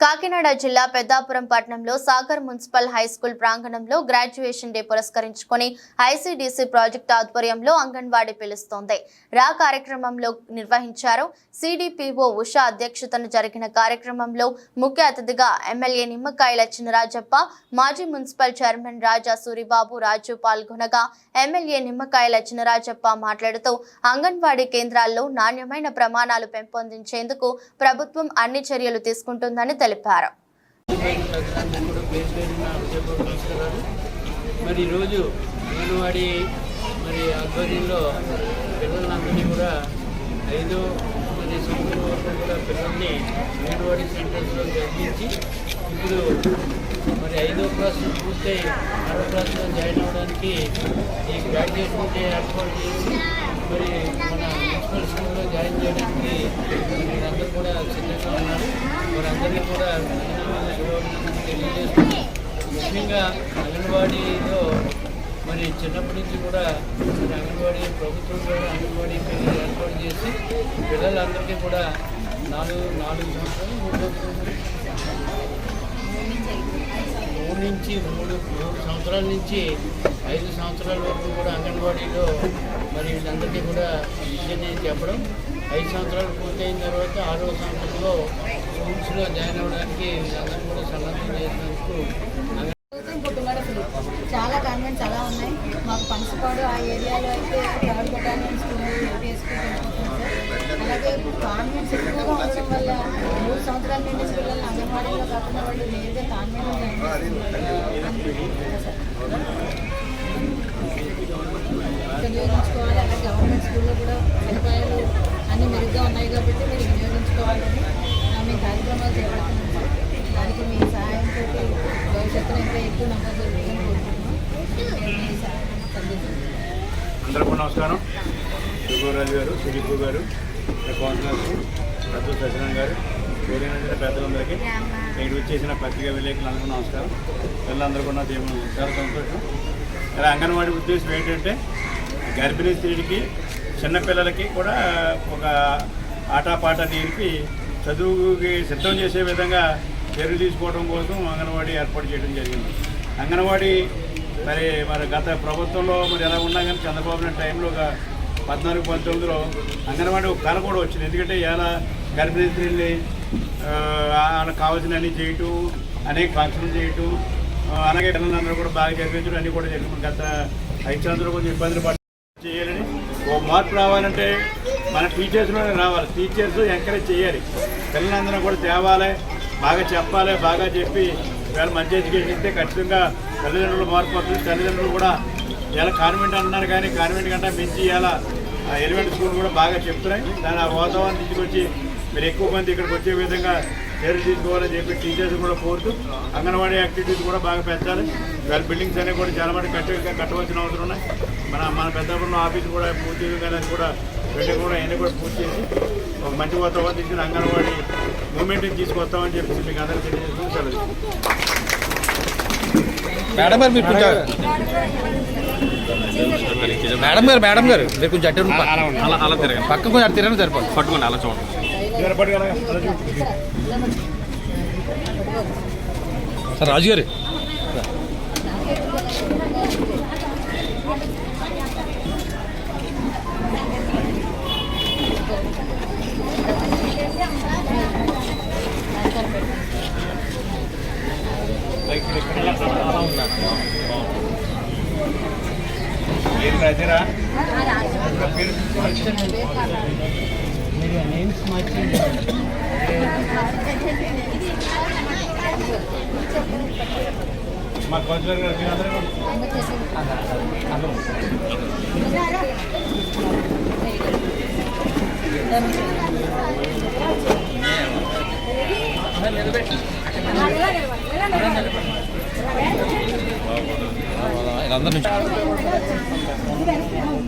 కాకినాడ జిల్లా పెద్దాపురం పట్టణంలో Sagar municipal high school ప్రాంగణంలో గ్రాడ్యుయేషన్ డే పురస్కరించుకొని ఐసీడీసీ ప్రాజెక్టు ఆధ్వర్యంలో అంగన్వాడీ పిలుస్తోంది. రా కార్యక్రమంలో నిర్వహించారు సిడిపిఓ ఉషా అధ్యక్షతన జరిగిన కార్యక్రమంలో ముఖ్య అతిథిగా ఎమ్మెల్యే నిమ్మకాయల చినరాజప్ప మాజీ మున్సిపల్ చైర్మన్ రాజా సూరిబాబు రాజు పాల్గొనగా ఎమ్మెల్యే నిమ్మకాయల చినరాజప్ప మాట్లాడుతూ అంగన్వాడీ కేంద్రాల్లో నాణ్యమైన ప్రమాణాలు పెంపొందించేందుకు ప్రభుత్వం అన్ని చర్యలు తీసుకుంటుందని తెలిపారు తెలిపారు. మరి ఈరోజు అంగన్వాడీ మరి ఆధ్వర్యంలో పిల్లలందరినీ కూడా ఐదో మరి సంవత్సరం వరకు కూడా పిల్లల్ని అంగన్వాడీ సెంటర్స్లో చదివించి ఇప్పుడు మరి ఐదో క్లాస్ పూర్తయి ఆరో క్లాస్లో జాయిన్ అవ్వడానికి ఈ గ్రాడ్యుయేషన్ డే ఏర్పాటు చేసి మరి మన మున్సిపల్ స్కూల్లో జాయిన్ చేయడానికి అందరూ కూడా సిద్ధంగా ఉన్నారు. వారందరికీ కూడా ధన్యవాదాలు, ముఖ్యంగా అంగన్వాడీలో మరి చిన్నప్పటి నుంచి కూడా మరి అంగన్వాడీ ప్రభుత్వం కూడా అంగన్వాడీ ఏర్పాటు చేసి పిల్లలందరికీ కూడా నాలుగు నాలుగు సంవత్సరాలు మూడు మూడు నుంచి మూడు మూడు సంవత్సరాల నుంచి ఐదు సంవత్సరాల వరకు కూడా అంగన్వాడీలో మరి వీళ్ళందరికీ కూడా విద్య చెప్పడం. ఐదు సంవత్సరాలు పూర్తయిన తర్వాత ఆరో సంవత్సరంలో స్కూల్స్లో జాయిన్ అవ్వడానికి వీళ్ళందరూ కూడా సన్నద్ధం చేసినందుకు చాలా కాన్వెంట్స్ అలా ఉన్నాయి. మాకు పనసపాడు ఆ ఏరియాలో అయితే థర్డ్ బటాలియన్ స్కూల్ అలాగే కాన్వెంట్స్ ఎక్కువగా ఉండడం వల్ల మూడు సంవత్సరాల నుండి పిల్లలు అంగన్వాడీలో కాకుండా వాళ్ళు నేరుగా కాన్వెంట్ వినియోగించుకోవాలి అలాగే గవర్నమెంట్ స్కూల్లో కూడా సదుపాయాలు అన్నీ మెరుగ్గా ఉన్నాయి కాబట్టి మీరు వినియోగించుకోవాలని ఆ, మేము కార్యక్రమాలు చేపడుతున్నాం సార్ దానికి మీ సహాయంతో భవిష్యత్తులో ఇంకా ఎక్కువ నమ్మకం జరుగుతుందని కోరుకుంటున్నాం మీ సహాయం సందేశం అందరికీ నమస్కారం. శుభరాజు గారు సుదీప్ గారు కౌన్సిలర్స్ రద్దు సత్యనారాయణ గారు సూర్యనందిన పెద్దలందరికీ. నేను వచ్చేసిన పత్రికా విలేకరులందరికీ నమస్కారం. పిల్లలందరూ కూడా దేవుడు చాలా సంతోషం. అలా అంగన్వాడీ ఉద్దేశం ఏంటంటే గర్భిణీ స్త్రీలకి చిన్నపిల్లలకి కూడా ఒక ఆటపాట నేర్పి చదువుకి సిద్ధం చేసే విధంగా చర్యలు తీసుకోవడం కోసం అంగన్వాడీ ఏర్పాటు చేయడం జరిగింది. అంగన్వాడీ మరి మరి గత ప్రభుత్వంలో మరి ఎలా ఉన్నా కానీ చంద్రబాబు నాయుడు టైంలో ఒక పద్నాలుగు పంతొమ్మిదిలో అంగన్వాడీ ఒక కళ కూడా వచ్చింది. ఎందుకంటే ఎలా గర్భిణీ స్త్రీల్ని వాళ్ళకి కావాల్సినవన్నీ చేయటం అనేక ఫంక్షన్లు చేయటం అలాగే పిల్లలందరూ కూడా బాగా జరిపించడం అన్నీ కూడా జరిగింది. గత ఐదు సంవత్సరాలు కొంచెం ఇబ్బందులు పడ చేయాలని ఓ మార్పు రావాలంటే మన టీచర్స్లోనే రావాలి. టీచర్స్ ఎంకరేజ్ చేయాలి. పిల్లలందరూ కూడా తేవాలి. బాగా చెప్పాలి బాగా చెప్పి వీళ్ళ మంచి ఎడ్యుకేషన్ ఇస్తే ఖచ్చితంగా తల్లిదండ్రులు మార్పు వస్తుంది తల్లిదండ్రులు కూడా ఇలా కాన్వెంట్ అంటున్నారు కానీ కాన్వెంట్ కంటే మించి ఇలా ఎలిమెంట్ స్కూల్ కూడా బాగా చెప్తున్నాయి. దాని ఆ వాతావరణం తీసుకొచ్చి మీరు ఎక్కువ మంది ఇక్కడికి వచ్చే విధంగా చర్యలు తీసుకోవాలని చెప్పి టీచర్స్ కూడా కోరుతూ అంగన్వాడీ యాక్టివిటీస్ కూడా బాగా పెంచాలి. వాళ్ళ బిల్డింగ్స్ అనేవి కూడా చాలా మంది కట్ట కట్టవలసిన అవసరం ఉన్నాయి. మన మన పెద్దాపురంలో ఆఫీస్ కూడా పూర్తి కానీ అది కూడా బిల్డింగ్ కూడా అన్నీ కూడా పూర్తి చేసి ఒక మంచి వాతావరణం తీసుకుని అంగన్వాడీ మూమెంట్ని తీసుకొస్తామని చెప్పి మీకు అందరికీ సెలవు మేడం గారు మీరు కొంచెం మేడం గారు మేడం గారు మీరు కొంచెం. అలా అలా తిరగండి. పక్క కొంచెం అటు తిరగండి సరిపోదు. పట్టుకోండి అలా చూడండి. తీసుకుని అలా చూడండి. సార్ రాజు గారు మా కౌన్సిలర్ గారు కూడా వీళ్ళందరి నుంచి Gracias.